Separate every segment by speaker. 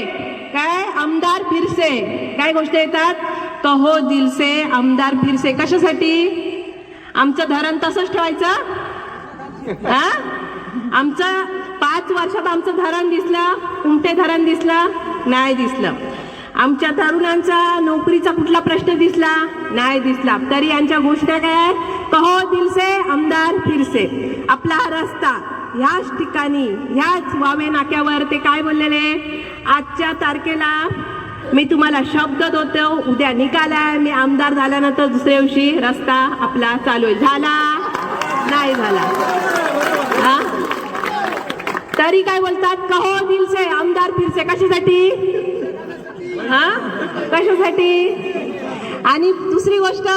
Speaker 1: काय? आमदार फिरसे. काय गोष्ट येतात? कहो दिलसे आमदार फिरसे. कशासाठी? आमचं धरण तसंच ठेवायचं? हा? आमचं पाच वर्षात आमचं धरण दिसलं उमटे धरण दिसलं नाही दिसलं. आमच्या तरुणांचा नोकरीचा कुठला प्रश्न दिसला? नाही दिसला. तरी यांच्या घोषणा काय आहेत? कहो दिलसे आमदार फिरसे. आपला हा रस्ता ह्याच ठिकाणी ह्याच वावे नाक्यावर ते काय बोललेले? आजच्या तारखेला मी तुम्हाला शब्द देतो उद्या निकालाय मी आमदार झाल्यानंतर दुसऱ्या दिवशी रस्ता आपला चालू आहे. झाला? नाही झाला. हा? तरी काय बोलतात? कहो दिलसे आमदार फिरसे. कशासाठी? हा? कशासाठी? आणि दुसरी गोष्ट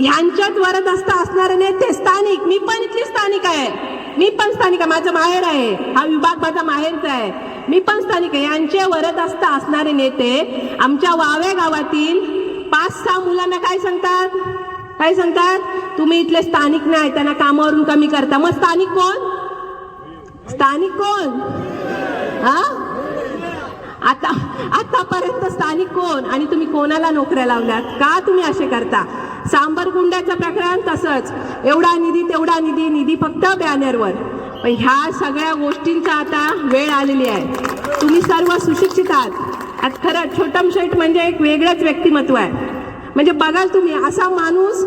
Speaker 1: ह्यांच्यात वरद असता असणारे नेते स्थानिक. मी पण इथली स्थानिक आहे. मी पण स्थानिक आहे. माझं माहेर आहे. हा विभाग माझा माहेरचा आहे. मी पण स्थानिक आहे. यांचे वरद असता असणारे नेते आमच्या वावे गावातील पाच सहा मुलांना काय सांगतात? काय सांगतात? तुम्ही इथले स्थानिक नाही. त्यांना कामावरून कमी करता. मग स्थानिक कोण? स्थानिक कोण? हा? आता आतापर्यंत स्थानिक कोण आणि तुम्ही कोणाला नोकऱ्या लावल्यात? का तुम्ही असे करता? सांबर गुंड्याचं प्रकरण तसंच. एवढा निधी तेवढा निधी निधी फक्त बॅनरवर. पण ह्या सगळ्या गोष्टींचा आता वेळ आलेली आहे. तुम्ही सर्व सुशिक्षित आहात. आज खरं छोटम शेठ म्हणजे एक वेगळंच व्यक्तिमत्व आहे. म्हणजे बघाल तुम्ही असा माणूस